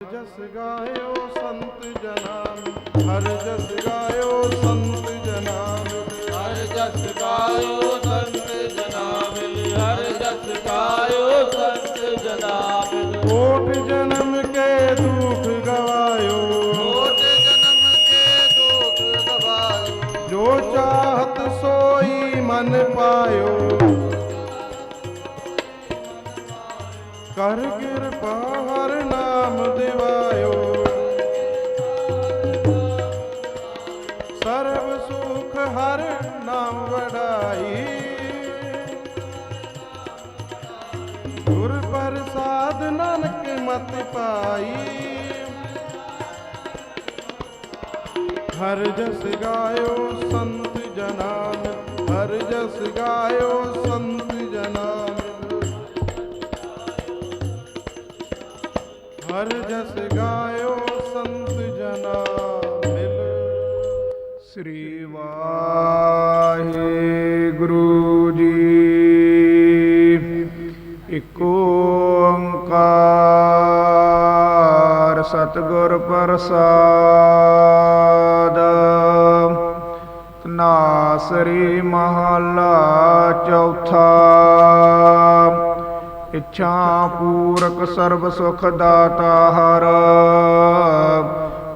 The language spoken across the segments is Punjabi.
ਜਸ ਗਾਇਓ ਸੰਤ ਜਨਾਂ ਹਰ ਜਸ ਗਾਇਓ ਸੰਤ ਜਨਾਂ ਹਰ ਜਸ ਗਾਇਓ ਸੰਤ ਜਨਾ ਮਿਲ ਹਰ ਜਸ ਗਾਇਓ ਸੰਤ ਜਨਾ ਮਿਲ ਕੋਟ ਜਨਮ ਕੇ ਦੁਖ ਗਵਾਇਓ। ਕੋਟ ਜਨਮ ਕੇ ਦੁਖ ਗਵਾਇਓ। ਜੋ ਚਾਹਤ ਸੋਈ ਮਨ ਪਾਇਓ। ਕਰ ਕਿਰਪਾ ਹਰ ਨਾਮ ਵਡਾਈ। ਗੁਰ ਪ੍ਰਸਾਦ ਨਾਨਕ ਮਤ ਪਾਈ। ਹਰ ਜਸ ਗਾਇਓ ਸੰਤ ਜਨਾਨ, ਹਰ ਜਸ ਗਾਇਓ ਸੰਤ ਜਨਾਨ। ਹਰ ਜਸ ਗਾਇਓ ਸੰਤ ਜਨਾ ਮਿਲ ਸ੍ਰੀ ਵਾਹਿਗੁਰੂ ਜੀ। ਇਕ ਓੰਕਾਰ ਸਤਿਗੁਰ ਪ੍ਰਸਾਦ। ਨਾਸਰੀ ਮਹਲਾ ਚੌਥਾ। ਇੱਛਾ ਪੂਰਕ ਸਰਬ ਸੁਖ ਦਾਤਾ ਹਰ।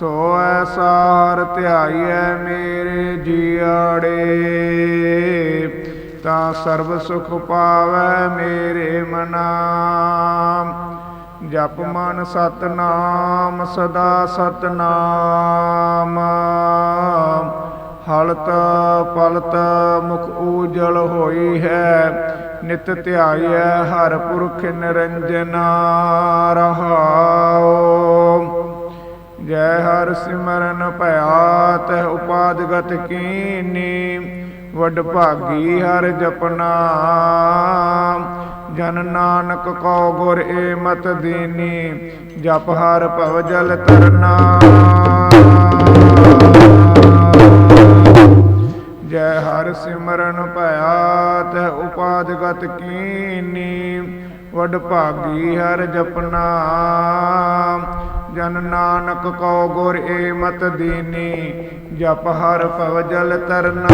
ਸੋਐ ਸਾਰ ਹਰ ਧਿਆਈਐ ਮੇਰੇ ਜੀਆੜੇ। ਤਾਂ ਸਰਬ ਸੁਖ ਪਾਵੈ ਮੇਰੇ ਮਨਾ ਜਪ ਮਨ ਸਤਨਾਮ, ਸਦਾ ਸਤਨਾਮ। ਹਲਤ ਪਲਤ ਮੁਖ ਊਜਲ ਹੋਈ ਹੈ, ਨਿਤ ਧਿਆਈਐ ਹਰ ਪੁਰਖ ਨਿਰੰਜਨਾ ਰਹਾਉ। ਜੈ ਹਰ ਸਿਮਰਨ ਭਇਆ, ਤਹ ਉਪਾਦਗਤ ਕੀਨੀ, ਵਡ ਭਾਗੀ ਹਰ ਜਪਨਾ। ਜਨ ਨਾਨਕ ਕੋ ਗੁਰ ਏ ਮਤ ਦੀਨੀ, ਜਪ ਹਰ ਭਵ ਜਲ ਤਰਨਾ। ਜੈ ਹਰ ਸਿਮਰਨ ਭਇਆ, ਤਹ ਉਪਾਦਗਤ ਕੀਨੀ, ਵਡ ਭਾਗੀ ਹਰ ਜਪਨਾ। ਜਨ ਨਾਨਕ ਕੋ ਗੁਰ ਏ ਮਤ ਦੀਨੀ ਜਪ ਹਰ ਪਵ ਜਲ ਤਰਨਾ।